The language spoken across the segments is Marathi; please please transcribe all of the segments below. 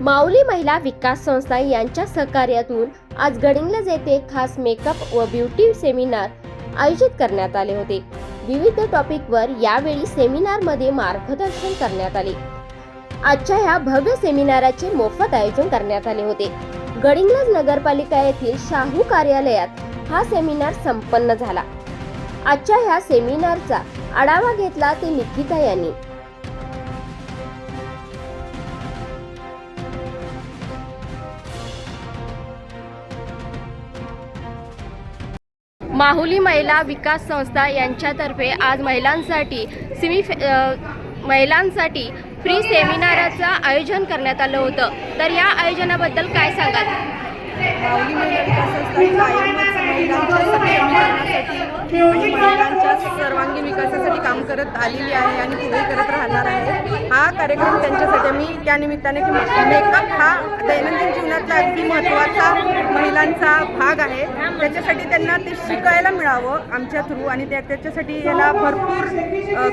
माऊली महिला विकास संस्था यांच्या सहकार्यातून आज गडिंग्लज येथे खास मेकअप व ब्युटी सेमिनार आयोजित करण्यात आले होते. विविध टॉपिकवर यावेळी सेमिनारमध्ये मार्गदर्शन करण्यात आले. आजच्या ह्या भव्य सेमिनाराचे मोफत आयोजन करण्यात आले होते. गडिंग्लज नगरपालिका येथील शाहू कार्यालयात हा सेमिनार संपन्न झाला. आजच्या ह्या सेमिनारचा आढावा घेतला ते निकिता यांनी. माहुली महिला विकास संस्था यांच्यातर्फे आज महिलांसाठी सिमी महिलांसाठी फ्री सेमिनाराचं आयोजन करण्यात आलं होतं. तर या आयोजनाबद्दल काय सांगाल? माऊली महिला विकास संस्था कायमच सर्वांगीण विकासासाठी काम करत आलेली आहे आणि पुढे करत राहणार आहे. हा कार्यक्रम त्यांच्यासाठी मी त्या निमित्ताने की मेकअप हा दैनंदिन जीवनातला अगदी महत्त्वाचा महिलांचा भाग आहे. त्याच्यासाठी त्यांना ते शिकायला मिळावं आमच्या थ्रू आणि त्या त्याच्यासाठी याला भरपूर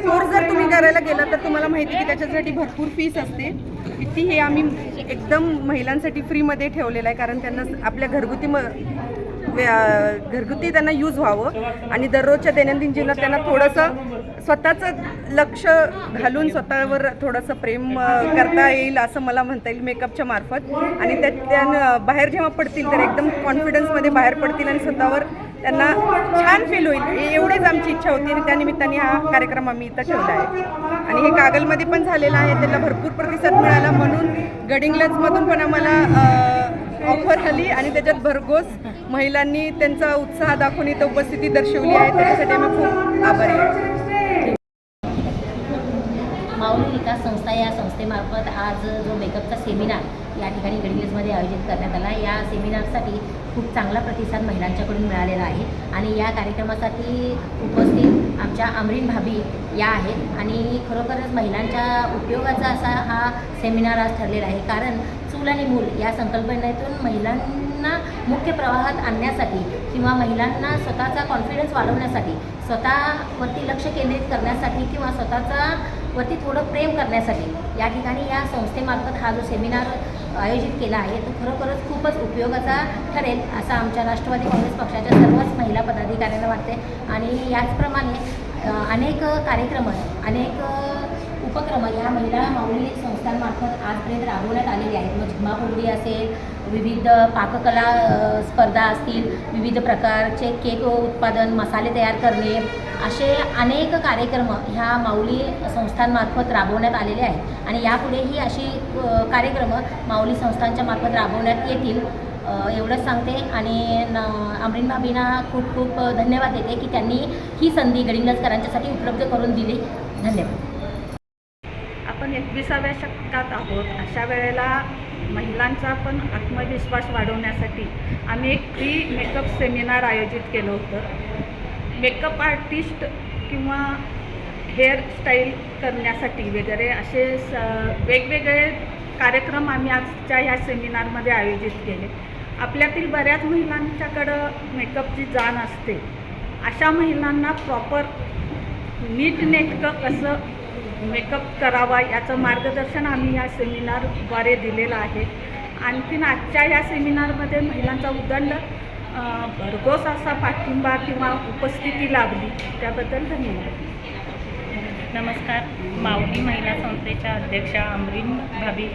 कोर्स जर तुम्ही करायला गेला तर तुम्हाला माहिती आहे की त्याच्यासाठी भरपूर फीस असते. ती हे आम्ही एकदम महिलांसाठी फ्रीमध्ये ठेवलेलं आहे कारण त्यांना आपल्या घरगुती म घरगुती त्यांना यूज व्हावं. आणि दररोजच्या दैनंदिन जीवनात त्यांना थोडंसं स्वतःचं लक्ष घालून स्वतःवर थोडंसं प्रेम करता येईल असं मला म्हणता येईल मेकअपच्या मार्फत. आणि त्यात त्या बाहेर जेव्हा पडतील तर एकदम कॉन्फिडन्समध्ये बाहेर पडतील आणि स्वतःवर त्यांना छान फील होईल. एवढीच आमची इच्छा होती आणि त्यानिमित्ताने हा कार्यक्रम आम्ही इथं ठेवला आहे. आणि हे कागलमध्ये पण झालेलं आहे. त्याला भरपूर प्रतिसाद मिळाला म्हणून गडिंग्लजमधून पण आम्हाला ऑफर आली आणि त्याच्यात भरघोस महिलांनी त्यांचा उत्साह दाखवून इथं उपस्थिती दर्शवली आहे. त्याच्यासाठी आम्ही खूप आभारी आहे माऊली विकास संस्था या संस्थेमार्फत आज जो मेकअपचा सेमिनार या ठिकाणी गडहिंग्लजमध्ये आयोजित करण्यात आला. या सेमिनारसाठी खूप चांगला प्रतिसाद महिलांच्याकडून मिळालेला आहे आणि या कार्यक्रमासाठी उपस्थित आमच्या अमरीन भाभी या आहेत आणि खरोखरच महिलांच्या उपयोगाचा असा हा सेमिनार आज ठरलेला आहे. कारण चूल आणि मूल या संकल्पनेतून महिलांना मुख्य प्रवाहात आणण्यासाठी किंवा महिलांना स्वतःचा कॉन्फिडन्स वाढवण्यासाठी स्वतःवरती लक्ष केंद्रित करण्यासाठी किंवा स्वतःचा वरती थोडं प्रेम करण्यासाठी या ठिकाणी या संस्थेमार्फत हा जो सेमिनार आयोजित केला आहे तो खरोखरच खूपच उपयोगाचा ठरेल असं आमच्या राष्ट्रवादी काँग्रेस पक्षाच्या सर्वच महिला पदाधिकाऱ्यांना वाटते. आणि याचप्रमाणे अनेक कार्यक्रम अनेक उपक्रम या महिला माऊली संस्थांमार्फत आजपर्यंत राबवण्यात आलेले आहेत. मग झिम्मापुरडी असेल विविध पाककला स्पर्धा असतील विविध प्रकारचे केक उत्पादन मसाले तयार करणे असे अनेक कार्यक्रम ह्या माऊली संस्थांमार्फत राबवण्यात आलेले आहेत. आणि यापुढेही अशी कार्यक्रम माऊली संस्थांच्या मार्फत राबवण्यात येतील एवढंच सांगते. आणि न अमरीन भाभींना खूप खूप धन्यवाद देते की त्यांनी ही संधी गडिंगजकरांच्यासाठी उपलब्ध करून दिली. धन्यवाद. आपण एकविसाव्या शतकात आहोत अशा वेळेला महिलांचा पण आत्मविश्वास वाढवण्यासाठी आम्ही एक फ्री मेकअप सेमिनार आयोजित केलं होतं. मेकअप आर्टिस्ट किंवा हेअरस्टाईल करण्यासाठी वगैरे असे स वेगवेगळे कार्यक्रम आम्ही आजच्या ह्या सेमिनारमध्ये आयोजित केले. आपल्यातील बऱ्याच महिलांच्याकडं मेकअपची जाण असते. अशा महिलांना प्रॉपर नीटनेटकं कसं मेकअप करावा याचं मार्गदर्शन आम्ही या सेमिनारद्वारे दिलेलं आहे. आणखीन आजच्या या सेमिनारमध्ये महिलांचा उदंड भरघोस असा पाठिंबा किंवा उपस्थिती लाभली. त्याबद्दल धन्यवाद. नमस्कार. माऊली महिला संस्थेच्या अध्यक्षा अमरीन भाभी.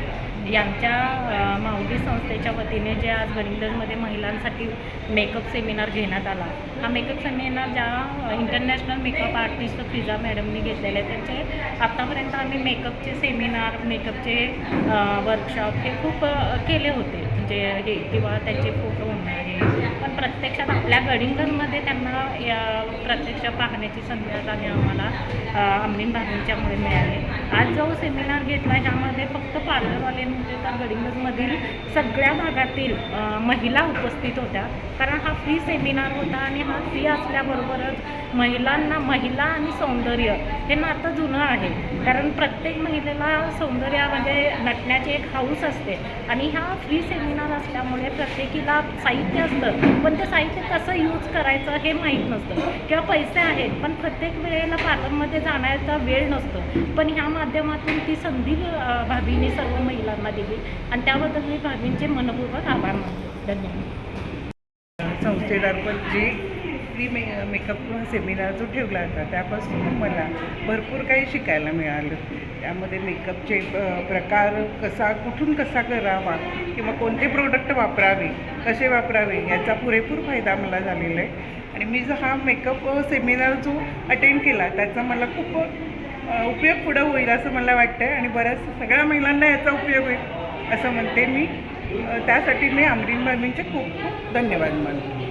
यांच्या माऊली संस्थेच्या वतीने जे आज गडिंग्लजमध्ये महिलांसाठी मेकअप सेमिनार घेण्यात आला. हा मेकअप सेमिनार ज्या इंटरनॅशनल मेकअप आर्टिस्ट फिजा मॅडमनी घेतलेले आहेत त्यांचे आत्तापर्यंत आम्ही मेकअपचे सेमिनार मेकअपचे वर्कशॉप हे खूप केले होते. म्हणजे हे किंवा त्यांचे फोटो होणार हे पण प्रत्यक्षात आपल्या गडिंगजमध्ये त्यांना या प्रत्यक्ष पाहण्याची संधी आणि आम्हाला अ, भागांच्यामुळे मिळाली. आज जो सेमिनार घेतला ह्यामध्ये फक्त पार्लरवाले म्हणजे तर गडिंगजमधील सगळ्या भागातील महिला उपस्थित होत्या. कारण हा फ्री सेमिनार होता आणि हा फ्री असल्याबरोबरच महिलांना महिला आणि सौंदर्य हे नातं जुनं आहे. कारण प्रत्येक महिलेला सौंदर्य म्हणजे नटण्याची एक हाऊस असते. आणि हा फ्री सेमिनार असल्यामुळे प्रत्येकीला साहित्य असतं. पण ते साहित्य कसं यूज करायचं हे माहीत नसतं. किंवा पैसे आहेत पण प्रत्येक वेळेला पार्लरमध्ये जाण्याचा वेळ नसतो. पण ह्या माध्यमातून ती संधी भाभीने सर्व महिलांना दिली. आणि त्याबद्दल मी भाभींचे मनपूर्वक आभार मानतो. धन्यवाद. संस्थेमार्फत जी फ्री मे मेकअप सेमिनार जो ठेवला होता त्यापासून मला भरपूर काही शिकायला मिळालं. त्यामध्ये मेकअपचे प्रकार कसा कुठून कसा करावा किंवा कोणते प्रोडक्ट वापरावे कसे वापरावे याचा पुरेपूर फायदा मला झालेला आहे. आणि मी जो हा मेकअप सेमिनार जो अटेंड केला त्याचा मला खूप उपयोग पुढं होईल असं मला वाटतं आहे आणि बऱ्याच सगळ्या महिलांना याचा उपयोग होईल असं म्हणते मी. त्यासाठी मी अमरीन बाबींचे खूप खूप धन्यवाद मानतो.